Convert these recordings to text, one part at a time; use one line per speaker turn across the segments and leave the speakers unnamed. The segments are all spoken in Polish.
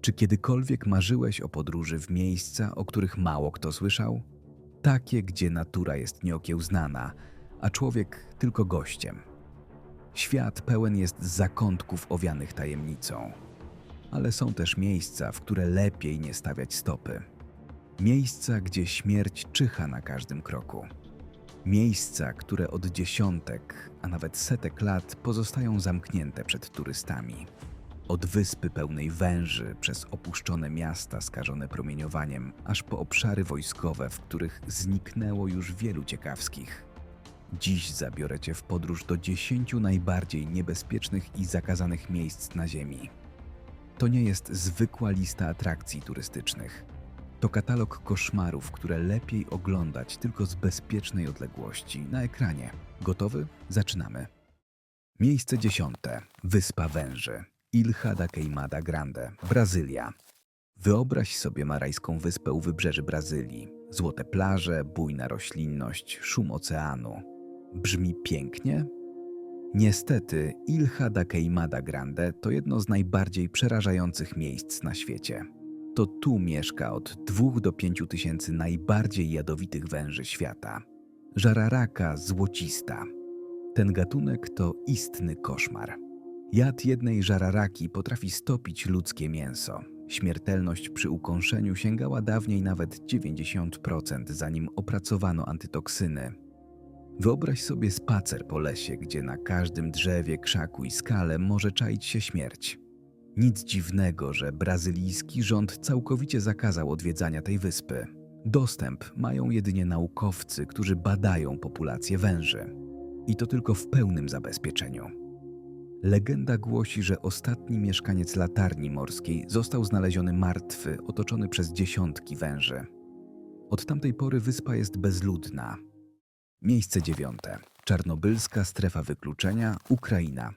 Czy kiedykolwiek marzyłeś o podróży w miejsca, o których mało kto słyszał? Takie, gdzie natura jest nieokiełznana, a człowiek tylko gościem. Świat pełen jest zakątków owianych tajemnicą, ale są też miejsca, w które lepiej nie stawiać stopy. Miejsca, gdzie śmierć czyha na każdym kroku. Miejsca, które od dziesiątek, a nawet setek lat pozostają zamknięte przed turystami. Od wyspy pełnej węży, przez opuszczone miasta skażone promieniowaniem, aż po obszary wojskowe, w których zniknęło już wielu ciekawskich. Dziś zabiorę Cię w podróż do dziesięciu najbardziej niebezpiecznych i zakazanych miejsc na Ziemi. To nie jest zwykła lista atrakcji turystycznych. To katalog koszmarów, które lepiej oglądać tylko z bezpiecznej odległości na ekranie. Gotowy? Zaczynamy. Miejsce dziesiąte. Wyspa Węży. Ilha da Queimada Grande, Brazylia. Wyobraź sobie marajską wyspę u wybrzeży Brazylii. Złote plaże, bujna roślinność, szum oceanu. Brzmi pięknie? Niestety, Ilha da Queimada Grande to jedno z najbardziej przerażających miejsc na świecie. To tu mieszka od 2 do 5 tysięcy najbardziej jadowitych węży świata. Żararaka złocista. Ten gatunek to istny koszmar. Jad jednej żararaki potrafi stopić ludzkie mięso. Śmiertelność przy ukąszeniu sięgała dawniej nawet 90%, zanim opracowano antytoksyny. Wyobraź sobie spacer po lesie, gdzie na każdym drzewie, krzaku i skale może czaić się śmierć. Nic dziwnego, że brazylijski rząd całkowicie zakazał odwiedzania tej wyspy. Dostęp mają jedynie naukowcy, którzy badają populację węży. I to tylko w pełnym zabezpieczeniu. Legenda głosi, że ostatni mieszkaniec latarni morskiej został znaleziony martwy, otoczony przez dziesiątki węży. Od tamtej pory wyspa jest bezludna. Miejsce dziewiąte. Czarnobylska strefa wykluczenia, Ukraina.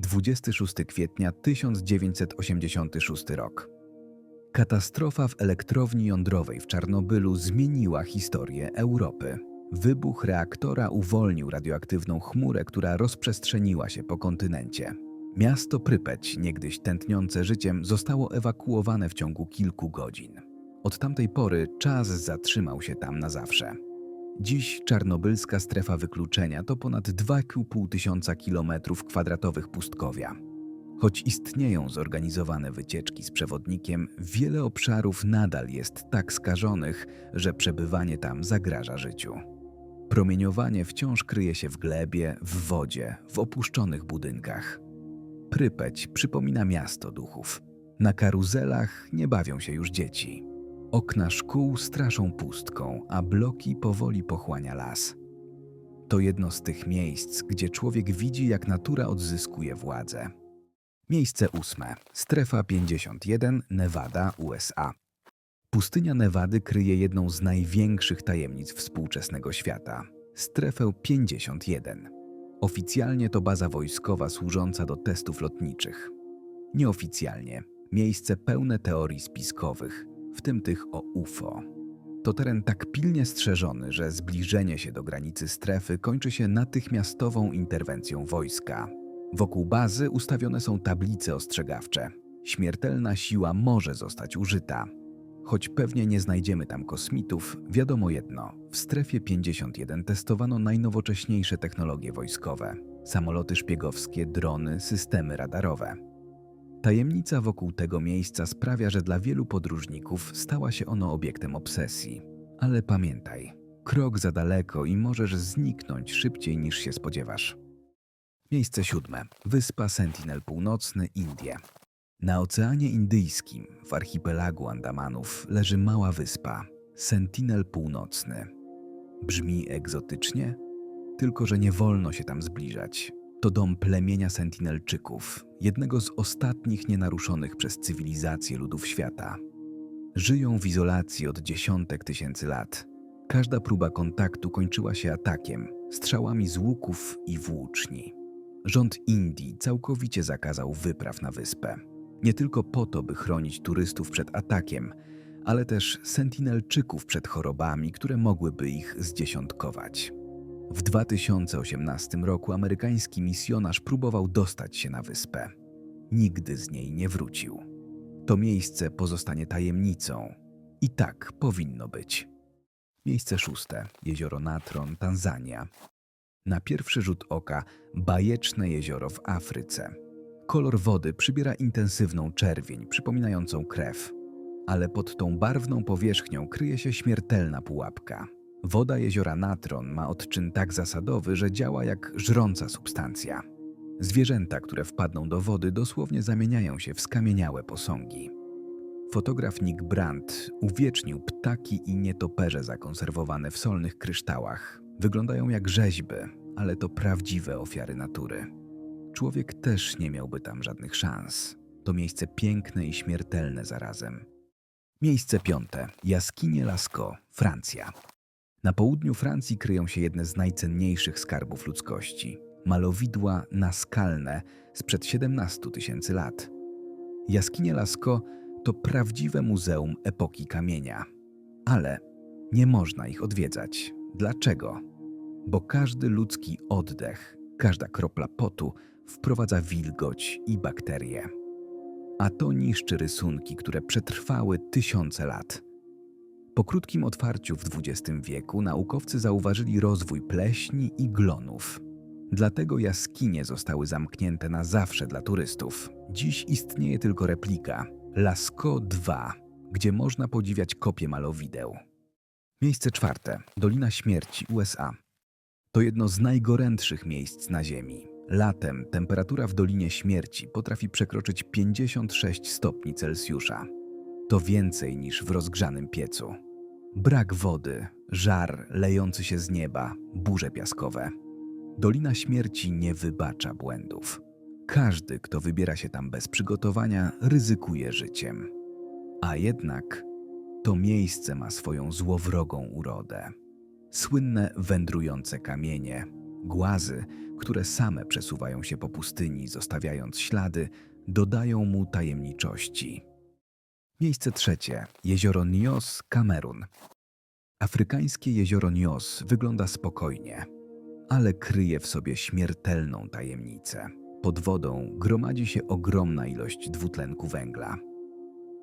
26 kwietnia 1986 rok. Katastrofa w elektrowni jądrowej w Czarnobylu zmieniła historię Europy. Wybuch reaktora uwolnił radioaktywną chmurę, która rozprzestrzeniła się po kontynencie. Miasto Prypeć, niegdyś tętniące życiem, zostało ewakuowane w ciągu kilku godzin. Od tamtej pory czas zatrzymał się tam na zawsze. Dziś czarnobylska strefa wykluczenia to ponad 2,5 tysiąca kilometrów kwadratowych pustkowia. Choć istnieją zorganizowane wycieczki z przewodnikiem, wiele obszarów nadal jest tak skażonych, że przebywanie tam zagraża życiu. Promieniowanie wciąż kryje się w glebie, w wodzie, w opuszczonych budynkach. Prypeć przypomina miasto duchów. Na karuzelach nie bawią się już dzieci. Okna szkół straszą pustką, a bloki powoli pochłania las. To jedno z tych miejsc, gdzie człowiek widzi, jak natura odzyskuje władzę. Miejsce ósme. Strefa 51, Nevada, USA. Pustynia Nevady kryje jedną z największych tajemnic współczesnego świata strefę 51. Oficjalnie to baza wojskowa służąca do testów lotniczych. Nieoficjalnie miejsce pełne teorii spiskowych, w tym tych o UFO. To teren tak pilnie strzeżony, że zbliżenie się do granicy strefy kończy się natychmiastową interwencją wojska. Wokół bazy ustawione są tablice ostrzegawcze. Śmiertelna siła może zostać użyta. Choć pewnie nie znajdziemy tam kosmitów, wiadomo jedno: w strefie 51 testowano najnowocześniejsze technologie wojskowe samoloty szpiegowskie, drony, systemy radarowe. Tajemnica wokół tego miejsca sprawia, że dla wielu podróżników stała się ono obiektem obsesji. Ale pamiętaj, krok za daleko i możesz zniknąć szybciej niż się spodziewasz. Miejsce siódme. Wyspa Sentinel Północny, Indie. Na Oceanie Indyjskim, w archipelagu Andamanów, leży mała wyspa Sentinel Północny. Brzmi egzotycznie? Tylko, że nie wolno się tam zbliżać. To dom plemienia Sentinelczyków, jednego z ostatnich nienaruszonych przez cywilizację ludów świata. Żyją w izolacji od dziesiątek tysięcy lat. Każda próba kontaktu kończyła się atakiem, strzałami z łuków i włóczni. Rząd Indii całkowicie zakazał wypraw na wyspę. Nie tylko po to, by chronić turystów przed atakiem, ale też sentinelczyków przed chorobami, które mogłyby ich zdziesiątkować. W 2018 roku amerykański misjonarz próbował dostać się na wyspę. Nigdy z niej nie wrócił. To miejsce pozostanie tajemnicą. I tak powinno być. Miejsce szóste. Jezioro Natron, Tanzania. Na pierwszy rzut oka bajeczne jezioro w Afryce. Kolor wody przybiera intensywną czerwień, przypominającą krew. Ale pod tą barwną powierzchnią kryje się śmiertelna pułapka. Woda jeziora Natron ma odczyn tak zasadowy, że działa jak żrąca substancja. Zwierzęta, które wpadną do wody, dosłownie zamieniają się w skamieniałe posągi. Fotograf Nick Brandt uwiecznił ptaki i nietoperze zakonserwowane w solnych kryształach. Wyglądają jak rzeźby, ale to prawdziwe ofiary natury. Człowiek też nie miałby tam żadnych szans. To miejsce piękne i śmiertelne zarazem. Miejsce piąte. Jaskinie Lascaux, Francja. Na południu Francji kryją się jedne z najcenniejszych skarbów ludzkości. Malowidła naskalne sprzed 17 tysięcy lat. Jaskinie Lascaux to prawdziwe muzeum epoki kamienia. Ale nie można ich odwiedzać. Dlaczego? Bo każdy ludzki oddech, każda kropla potu wprowadza wilgoć i bakterie. A to niszczy rysunki, które przetrwały tysiące lat. Po krótkim otwarciu w XX wieku naukowcy zauważyli rozwój pleśni i glonów. Dlatego jaskinie zostały zamknięte na zawsze dla turystów. Dziś istnieje tylko replika Lascaux 2, gdzie można podziwiać kopie malowideł. Miejsce czwarte Dolina Śmierci USA. To jedno z najgorętszych miejsc na Ziemi. Latem temperatura w Dolinie Śmierci potrafi przekroczyć 56 stopni Celsjusza. To więcej niż w rozgrzanym piecu. Brak wody, żar lejący się z nieba, burze piaskowe. Dolina Śmierci nie wybacza błędów. Każdy, kto wybiera się tam bez przygotowania, ryzykuje życiem. A jednak to miejsce ma swoją złowrogą urodę. Słynne wędrujące kamienie, głazy, które same przesuwają się po pustyni, zostawiając ślady, dodają mu tajemniczości. Miejsce trzecie. Jezioro Nios, Kamerun. Afrykańskie jezioro Nios wygląda spokojnie, ale kryje w sobie śmiertelną tajemnicę. Pod wodą gromadzi się ogromna ilość dwutlenku węgla.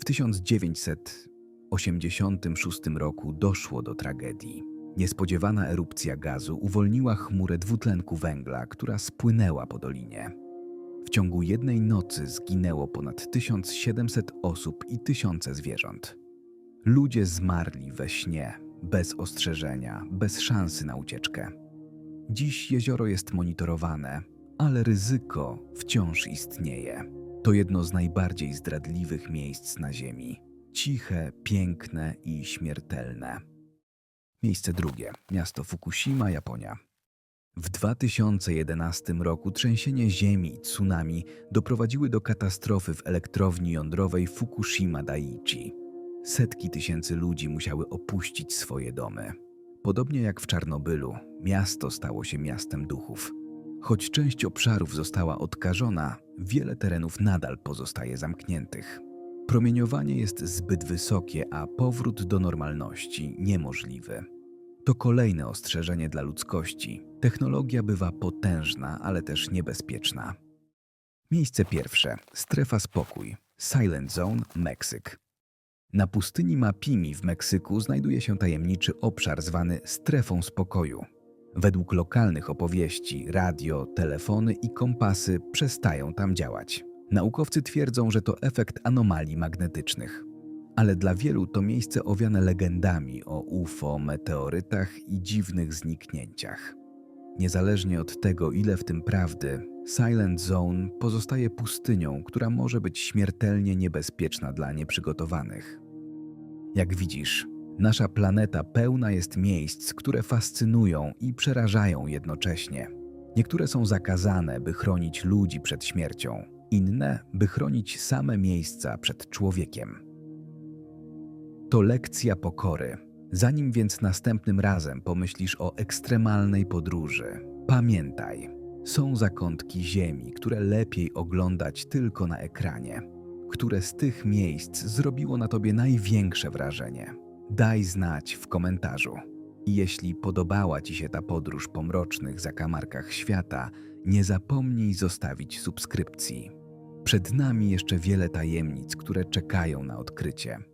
W 1986 roku doszło do tragedii. Niespodziewana erupcja gazu uwolniła chmurę dwutlenku węgla, która spłynęła po dolinie. W ciągu jednej nocy zginęło ponad 1700 osób i tysiące zwierząt. Ludzie zmarli we śnie, bez ostrzeżenia, bez szansy na ucieczkę. Dziś jezioro jest monitorowane, ale ryzyko wciąż istnieje. To jedno z najbardziej zdradliwych miejsc na Ziemi. Ciche, piękne i śmiertelne. Miejsce drugie. Miasto Fukushima, Japonia. W 2011 roku trzęsienie ziemi i tsunami doprowadziły do katastrofy w elektrowni jądrowej Fukushima Daiichi. Setki tysięcy ludzi musiały opuścić swoje domy. Podobnie jak w Czarnobylu, miasto stało się miastem duchów. Choć część obszarów została odkażona, wiele terenów nadal pozostaje zamkniętych. Promieniowanie jest zbyt wysokie, a powrót do normalności niemożliwy. To kolejne ostrzeżenie dla ludzkości. Technologia bywa potężna, ale też niebezpieczna. Miejsce pierwsze. Strefa spokój. Silent Zone, Meksyk. Na pustyni Mapimi w Meksyku znajduje się tajemniczy obszar zwany strefą spokoju. Według lokalnych opowieści, radio, telefony i kompasy przestają tam działać. Naukowcy twierdzą, że to efekt anomalii magnetycznych. Ale dla wielu to miejsce owiane legendami o UFO, meteorytach i dziwnych zniknięciach. Niezależnie od tego, ile w tym prawdy, Silent Zone pozostaje pustynią, która może być śmiertelnie niebezpieczna dla nieprzygotowanych. Jak widzisz, nasza planeta pełna jest miejsc, które fascynują i przerażają jednocześnie. Niektóre są zakazane, by chronić ludzi przed śmiercią, inne, by chronić same miejsca przed człowiekiem. To lekcja pokory. Zanim więc następnym razem pomyślisz o ekstremalnej podróży, pamiętaj, są zakątki Ziemi, które lepiej oglądać tylko na ekranie. Które z tych miejsc zrobiło na tobie największe wrażenie? Daj znać w komentarzu. I jeśli podobała Ci się ta podróż po mrocznych zakamarkach świata, nie zapomnij zostawić subskrypcji. Przed nami jeszcze wiele tajemnic, które czekają na odkrycie.